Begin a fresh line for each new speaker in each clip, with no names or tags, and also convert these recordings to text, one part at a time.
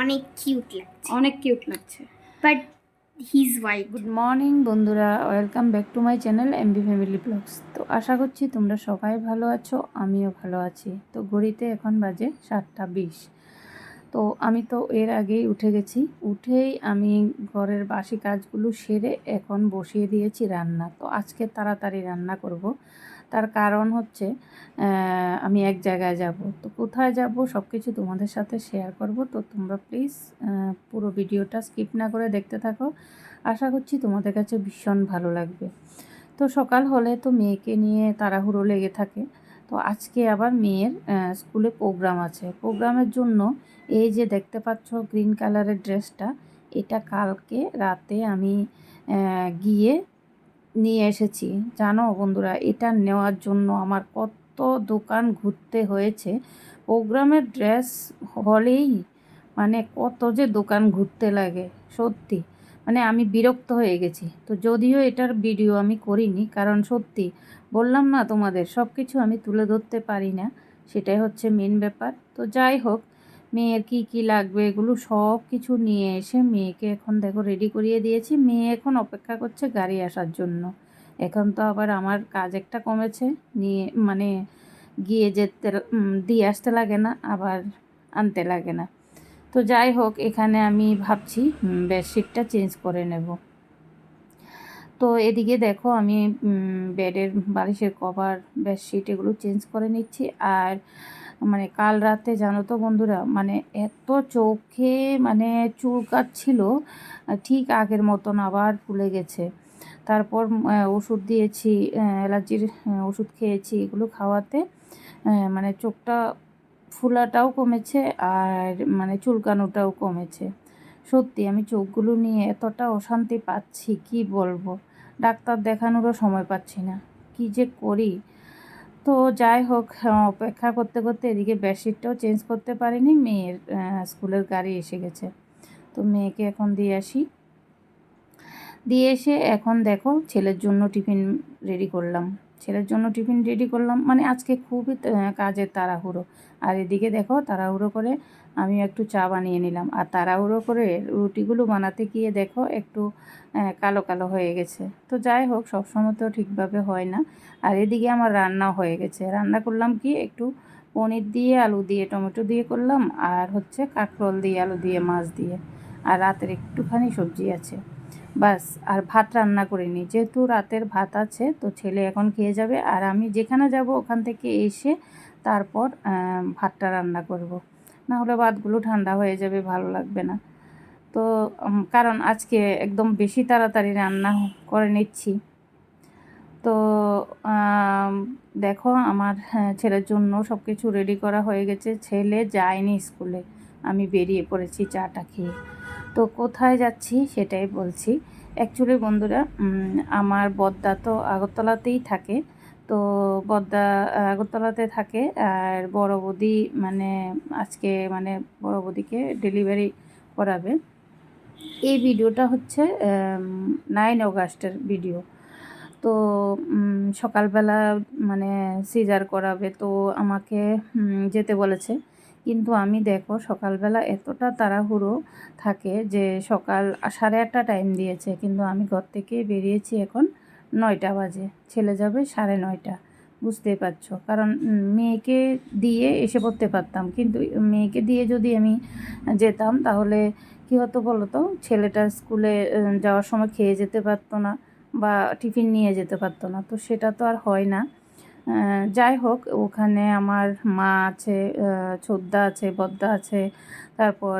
অনেক কিউট লাগছে।
অনেক কিউট লাগছে।
But his wife
good morning বন্ধুরা। Welcome back to my channel MB family vlogs তো আশা করছি তোমরা সবাই ভালো আছো আমিও ভালো আছি। তো ঘড়িতে এখন বাজে সাতটা বিশ। তো আমি তো এর আগেই উঠে গেছি। উঠেই আমি ঘরের বাসি কাজগুলো সেরে এখন বসিয়ে দিয়েছি রান্না। তো আজকে তাড়াতাড়ি রান্না করব। তার কারণ হচ্ছে আমি এক জায়গায় যাব। তো কোথায় যাব সব কিছু তোমাদের সাথে শেয়ার করব। তো তোমরা প্লিজ পুরো ভিডিওটা স্কিপ না করে দেখতে থাকো। আশা করছি তোমাদের কাছে ভীষণ ভালো লাগবে। তো সকাল হলে তো মেয়েকে নিয়ে তাড়াহুড়ো লেগে থাকে। তো আজকে আবার মেয়ের স্কুলে প্রোগ্রাম আছে। প্রোগ্রামের জন্য এই যে দেখতে পাচ্ছ গ্রিন কালারের ড্রেসটা এটা কালকে রাতে আমি গিয়ে নিয়ে এসেছি। জানো বন্ধুরা, এটা নেওয়ার জন্য আমার কত দোকান ঘুরতে হয়েছে। প্রোগ্রামের ড্রেস হলেই মানে কত যে দোকান ঘুরতে লাগে, সত্যি। মানে আমি বিরক্ত হয়ে গেছি। তো যদিও এটার ভিডিও আমি করিনি, কারণ সত্যি বললাম না তোমাদের সব কিছু আমি তুলে ধরতে পারি না, সেটাই হচ্ছে মেন ব্যাপার। তো যাই হোক, মেয়ের কি কি লাগবে এগুলো সব কিছু নিয়ে এসে মেয়েকে এখন দেখো রেডি করিয়ে দিয়েছি। মেয়ে এখন অপেক্ষা করছে গাড়ি আসার জন্য। এখন তো আবার আমার কাজ একটা কমেছে, নিয়ে মানে গিয়ে যেতে দিয়ে আসতে লাগে না, আবার আনতে লাগে না। তো যাই হোক, এখানে আমি ভাবছি বেডশিটটা চেঞ্জ করে নেব। তো এদিকে দেখো, আমি বেডের বালিশের কভার, বেডশিট এগুলো চেঞ্জ করে নিচ্ছি। আর মানে কাল রাতে জানো তো বন্ধুরা মানে এত চোখে মানে চুলকাচ্ছিল ঠিক আগের মতন আবার ফুলে গেছে। তারপর ওষুধ দিয়েছি, অ্যালার্জির ওষুধ খেয়েছি এগুলো খাওয়াতে মানে চোখটা ফুলাটাও কমেছে আর মানে চুলকানোটাও কমেছে। সত্যি আমি চোখগুলো নিয়ে এতটা অশান্তি পাচ্ছি কি বলব? ডাক্তার দেখানোরও সময় পাচ্ছি না। কি যে করি? তো যাই হোক আহ, অপেক্ষা করতে করতে এদিকে বেডশিটটাও চেঞ্জ করতে পারিনি মেয়ের স্কুলের গাড়ি এসে গেছে। তো মেয়েকে এখন দিয়ে আসি। দিয়ে এসে এখন দেখো ছেলের জন্য টিফিন রেডি করলাম। ছেলের জন্য টিফিন রেডি করলাম। মানে আজকে খুবই কাজের তাড়াহুড়ো। আর এদিকে দেখো, তাড়াহুড়ো করে আমি একটু চা বানিয়ে নিলাম। আর তাড়াহুড়ো করে রুটিগুলো বানাতে গিয়ে দেখো, একটু কালো কালো হয়ে গেছে। তো যাই হোক, সবসময় তো ঠিকভাবে হয় না। আর এদিকে আমার রান্না হয়ে গেছে। রান্না করলাম কি, একটু পনির দিয়ে, আলু দিয়ে, টমেটো দিয়ে করলাম। আর হচ্ছে কাঁকরোল দিয়ে, আলু দিয়ে, মাছ দিয়ে। আর রাতের একটুখানি সবজি আছে। বাস আর ভাত রান্না করিনি। যেহেতু রাতের ভাত আছে তো ছেলে এখন খেয়ে যাবে। আর আমি যেখানে যাব ওখান থেকে এসে তারপর ভাতটা রান্না করব। না হলে ভাতগুলো ঠান্ডা হয়ে যাবে ভালো লাগবে না। তো কারণ আজকে একদম বেশি তাড়াতাড়ি রান্না করে নিচ্ছি। তো দেখো আমার হ্যাঁ, ছেলের জন্য সব কিছু রেডি করা হয়ে গেছে। ছেলে যায়নি স্কুলে। আমি বেরিয়ে পড়েছি চাটা খেয়ে। তো কোথায় যাচ্ছি সেটাই বলছি। অ্যাকচুয়ালি বন্ধুরা আমার বদ্দা তো আগরতলাতেই থাকে। তো বদ্দা আগরতলাতে থাকে আর বড় বৌদি মানে আজকে মানে বড় বৌদিকে ডেলিভারি করাবে। এই ভিডিওটা হচ্ছে নাইন অগাস্টের ভিডিও তো সকালবেলা মানে সিজার করাবে। তো আমাকে যেতে বলেছে। কিন্তু আমি দেখো সকালবেলা এতটা তাড়াহুড়ো থাকে যে সকাল সাড়ে আটটা টাইম দিয়েছে, কিন্তু আমি ঘর থেকে বেরিয়েছি এখন নয়টা বাজে। ছেলে যাবে সাড়ে নয়টা, বুঝতেই পারছ। কারণ মেয়েকে দিয়ে এসে পড়তে পারতাম, কিন্তু মেয়েকে দিয়ে যদি আমি যেতাম, তাহলে কী হতো বলো তো ছেলেটা স্কুলে যাওয়ার সময় খেয়ে যেতে পারতো না বা টিফিন নিয়ে যেতে পারতো না। তো সেটা তো আর হয় না। যাই হোক, ওখানে আমার মা আছে ছোদ্দা আছে, বদ্দা আছে, তারপর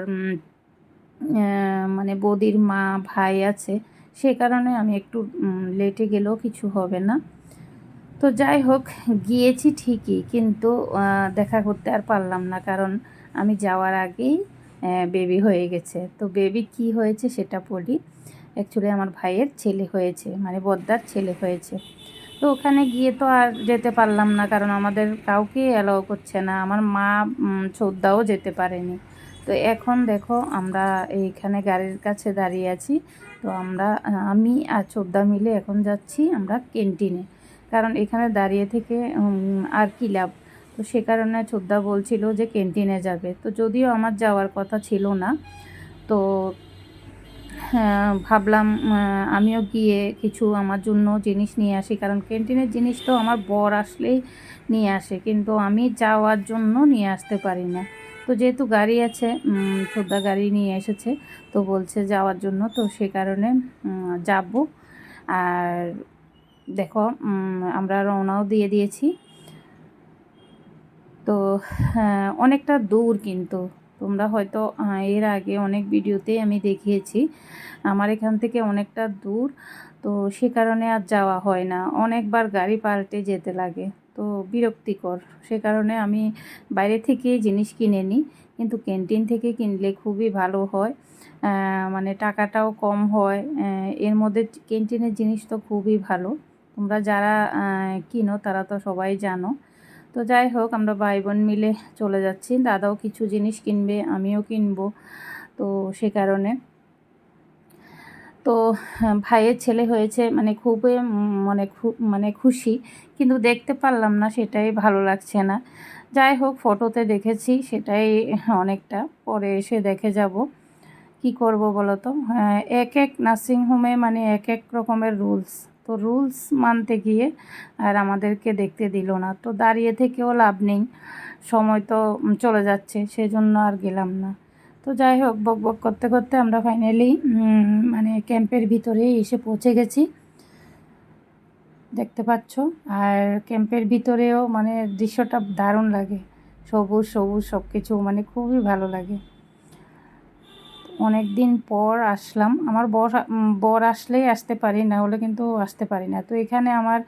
মানে বদির মা, ভাই আছে। সে কারণে আমি একটু লেটে গেলেও কিছু হবে না। তো যাই হোক, গিয়েছি ঠিকই, কিন্তু দেখা করতে আর পারলাম না, কারণ আমি যাওয়ার আগেই বেবি হয়ে গেছে। তো বেবি কি হয়েছে সেটা বলি। অ্যাকচুয়ালি আমার ভাইয়ের ছেলে হয়েছে মানে বদ্দার ছেলে হয়েছে। তো ওখানে গিয়ে তো আর যেতে পারলাম না, কারণ আমাদের কাউকে অ্যালাউ করছে না। আমার মা ছোদ্দাও যেতে পারেনি। তো এখন দেখো, আমরা এইখানে গাড়ির কাছে দাঁড়িয়ে আছি। তো আমরা, আমি আর ছোদ্দা মিলে এখন যাচ্ছি আমরা ক্যান্টিনে। কারণ এখানে দাঁড়িয়ে থেকে আর কি লাভ? তো সে কারণে ছোদ্দা বলছিল যে ক্যান্টিনে যাবে। তো যদিও আমার যাওয়ার কথা ছিল না, তো ভাবলাম আমিও গিয়ে কিছু আমার জন্য জিনিস নিয়ে আসি। কারণ ক্যান্টিনের জিনিস তো আমার বর আসলেই নিয়ে আসে কিন্তু আমি যাওয়ার জন্য নিয়ে আসতে পারি না। তো যেহেতু গাড়ি আছে ছোদ্দা গাড়ি নিয়ে এসেছে তো বলছে যাওয়ার জন্য তো সে কারণে যাব। আর দেখো আমরা রওনাও দিয়ে দিয়েছি। তো হ্যাঁ, অনেকটা দূর কিন্তু। তোমরা হয়তো এর আগে অনেক ভিডিওতে আমি দেখিয়েছি। আমার এখান থেকে অনেকটা দূর, তো সে কারণে আর যাওয়া হয় না। অনেকবার গাড়ি পাল্টে যেতে লাগে, তো বিরক্তিকর। সে কারণে আমি বাইরে থেকে জিনিস কিনে নিই, কিন্তু ক্যান্টিন থেকে কিনলে খুবই ভালো হয়। মানে টাকাটাও কম হয়। এর মধ্যে ক্যান্টিনের জিনিস তো খুবই ভালো। তোমরা যারা কিনো তারা তো সবাই জানো। তো যাই হোক আমরা ভাই বোন মিলে চলে যাচ্ছি। দাদাও কিছু জিনিস কিনবে আমিও কিনবো তো সে কারণে। তো হ্যাঁ, ভাইয়ের ছেলে হয়েছে মানে খুবই মানে মানে খুশি কিন্তু দেখতে পারলাম না সেটাই ভালো লাগছে না। যাই হোক ফটোতে দেখেছি সেটাই অনেকটা পরে এসে দেখে যাব। কি করব বলো তো? হ্যাঁ, এক এক নার্সিংহোমে মানে এক এক রকমের রুলস তো রুলস মানতে গিয়ে আর আমাদেরকে দেখতে দিল না। তো দাঁড়িয়ে থেকেও লাভ নেই। সময় তো চলে যাচ্ছে, সেজন্য আর গেলাম না। তো যাই হোক, বক বক করতে করতে আমরা ফাইনালি মানে ক্যাম্পের ভিতরে এসে পৌঁছে গেছি। দেখতে পাচ্ছ? আর ক্যাম্পের ভিতরেও মানে দৃশ্যটা দারুণ লাগে। সবুজ সবুজ সব কিছু মানে খুবই ভালো লাগে। অনেক দিন পর আসলাম। আমার বর বর আসলেই আসতে পারি না, হলে কিন্তু আসতে পারি না। তো এখানে আমার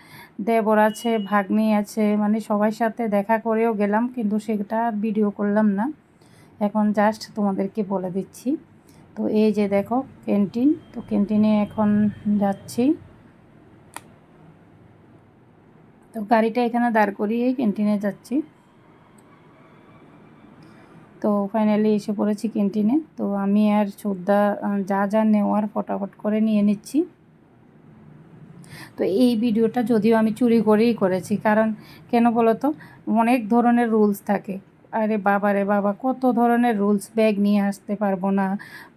দেবর আছে, ভাগ্নি আছে মানে সবার সাথে দেখা করেও গেলাম, কিন্তু সেটা ভিডিও করলাম না। এখন জাস্ট তোমাদেরকে বলে দিচ্ছি। তো এই যে দেখো ক্যান্টিন তো ক্যান্টিনে এখন যাচ্ছি। তো গাড়িটা এখানে দাঁড় করিয়েই ক্যান্টিনে যাচ্ছি। তো ফাইনালি এসে পড়েছি ক্যান্টিনে তো আমি আর চোদ্দা যা যা নেওয়ার ফটাফট করে নিয়ে নিচ্ছি। তো এই ভিডিওটা যদিও আমি চুরি করেই করেছি, কারণ কেন বলো তো অনেক ধরনের রুলস থাকে। আরে বাবা রে বাবা, কত ধরনের রুলস ব্যাগ নিয়ে আসতে পারব না।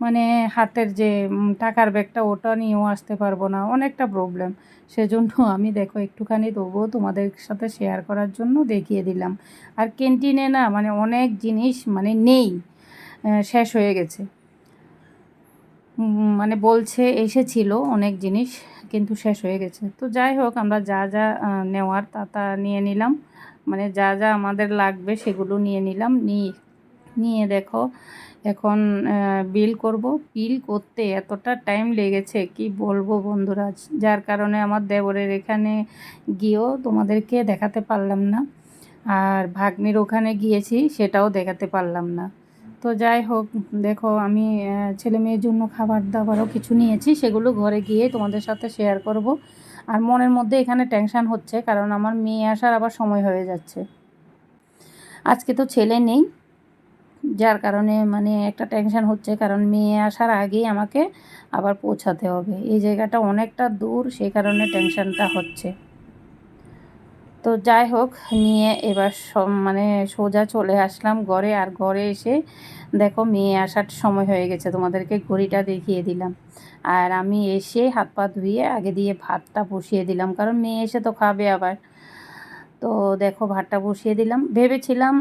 মানে হাতের যে টাকার ব্যাগটা ওটা নিয়েও আসতে পারব না, অনেকটা প্রবলেম সেজন্য আমি দেখো একটুখানি তবুও তোমাদের সাথে শেয়ার করার জন্য দেখিয়ে দিলাম। আর ক্যান্টিনে না মানে অনেক জিনিস মানে নেই শেষ হয়ে গেছে। মানে বলছে এসেছিল অনেক জিনিস, কিন্তু শেষ হয়ে গেছে। তো যাই হোক, আমরা যা যা নেওয়ার তা তা নিয়ে নিলাম। মানে যা যা আমাদের লাগবে সেগুলো নিয়ে নিলাম। নিয়ে নিয়ে দেখো, এখন বিল করব। বিল করতে এতটা টাইম লেগেছে, কি বলব বন্ধুরা? যার কারণে আমার দেবরের এখানে গিয়েও তোমাদেরকে দেখাতে পারলাম না। আর ভাগ্নির ওখানে গিয়েছি সেটাও দেখাতে পারলাম না। তো যাই হোক, দেখো আমি ছেলে মেয়ের জন্য খাবার দাবারও কিছু নিয়েছি, সেগুলো ঘরে গিয়ে তোমাদের সাথে শেয়ার করব। আর মনের মধ্যে এখানে টেনশান হচ্ছে, কারণ আমার মেয়ে আসার আবার সময় হয়ে যাচ্ছে। আজকে তো ছেলে নেই, যার কারণে মানে একটা টেনশান হচ্ছে, কারণ মেয়ে আসার আগেই আমাকে আবার পৌঁছাতে হবে। এই জায়গাটা অনেকটা দূর, সেই কারণে টেনশানটা হচ্ছে। তো যাই হোক, নিয়ে এবার মানে সোজা চলে আসলাম ঘরে। আর ঘরে এসে দেখো মেয়ে আসার সময় হয়ে গেছে, তোমাদেরকে ঘড়িটা দেখিয়ে দিলাম। আর আমি এসে হাত পা ধুয়ে আগে দিয়ে ভাতটা বসিয়ে দিলাম, কারণ মেয়ে এসে তো খাবে আবার। তো দেখো ভাতটা বসিয়ে দিলাম। ভেবেছিলাম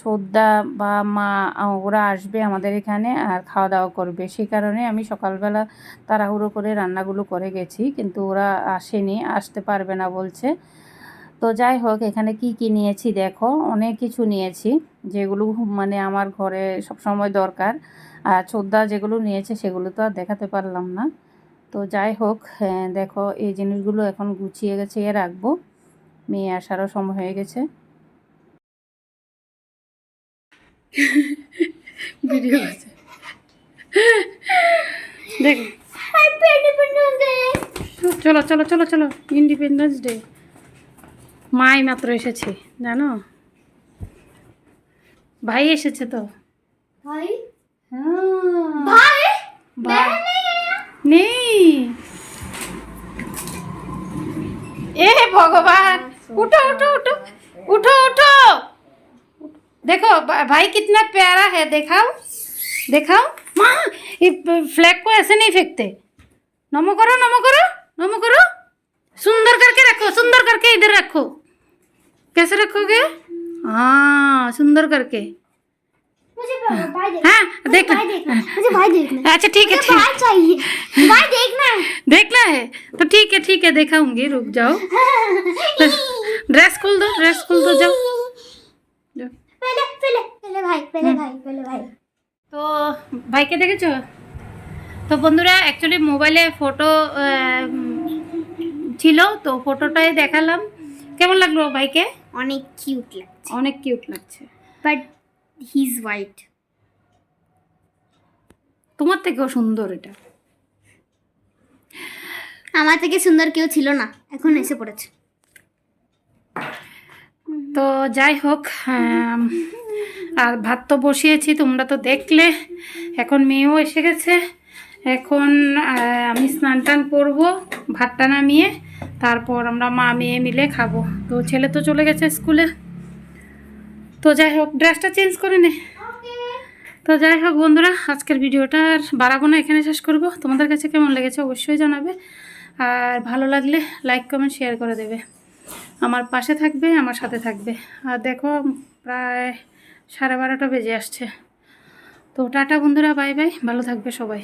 ছোদ্দা বা মা, ওরা আসবে আমাদের এখানে আর খাওয়া দাওয়া করবে। সেই কারণে আমি সকালবেলা তাড়াহুড়ো করে রান্নাগুলো করে গেছি, কিন্তু ওরা আসেনি, আসতে পারবে না বলছে। তো যাই হোক এখানে কি কি নিয়েছি দেখো অনেক কিছু নিয়েছি যেগুলো মানে আমার ঘরে সব সময় দরকার। আর ছোদ্দা যেগুলো নিয়েছে সেগুলো তো আর দেখাতে পারলাম না। তো যাই হোক হ্যাঁ, দেখো এই জিনিসগুলো এখন গুছিয়ে গেছে এ রাখব। মেয়ে আসারও সময় হয়ে গেছে। ভিডিও আছে। দেখ! চলো চলো চলো চলো ইন্ডিপেন্ডেন্স ডে মাই মাত্র এসেছে জানো ভাই এসেছে তো
भाई
হ্যাঁ
भाई
ভাই নেই এ ভগবান উঠো উঠো উঠো উঠো উঠো देखो भ- भाई कितना प्यारा है दिखाओ दिखाओ माँ ये फ्लैग को ऐसे नहीं फेंकते नमो करो नमो करो नमो करो सुंदर करके रखो सुंदर करके इधर रखो कैसे रखोगे हाँ सुंदर करके
मुझे भाई देखना
हाँ देख
भाई देखना है, मुझे भाई देखना है।
अच्छा ठीक है
मुझे
ठीक
भाई चाहिए भाई देखना है
देखना है तो ठीक है ठीक है दिखाऊंगी रुक जाओ ड्रेस खोल दो ड्रेस खोल दो जाओ जाओ।
पहले पहले पहले भाई पहले भाई पहले भाई
তো ভাইকে দেখেছো তো বন্ধুরা অ্যাকচুয়ালি মোবাইলে ফটো ছিল তো ফটোটাই দেখালাম কেমন লাগলো ভাইকে
অনেক কিউট লাগছে।
অনেক কিউট লাগছে।
বাট হি ইজ হোয়াইট
তোমার থেকেও সুন্দর এটা।
আমার থেকে সুন্দর কেউ ছিল না এখন এসে পড়েছে।
তো যাই হোক আর ভাত তো বসিয়েছি তোমরা তো দেখলে এখন মেয়েও এসে গেছে। এখন আমি স্নান টান করব ভাতটা নামিয়ে তারপর আমরা মা মেয়ে মিলে খাব। তো ছেলে তো চলে গেছে স্কুলে। তো যাই হোক, ড্রেসটা চেঞ্জ করে নে। তো যাই হোক বন্ধুরা, আজকের ভিডিওটা আর বাড়াবো এখানে শেষ করব। তোমাদের কাছে কেমন লেগেছে অবশ্যই জানাবে। আর ভালো লাগলে লাইক কমেন্ট শেয়ার করে দেবে। আমার পাশে থাকবে, আমার সাথে থাকবে। আর দেখো, প্রায় সাড়ে বারোটা বেজে আসছে। তো টাটা বন্ধুরা বাই বাই ভালো থাকবে সবাই।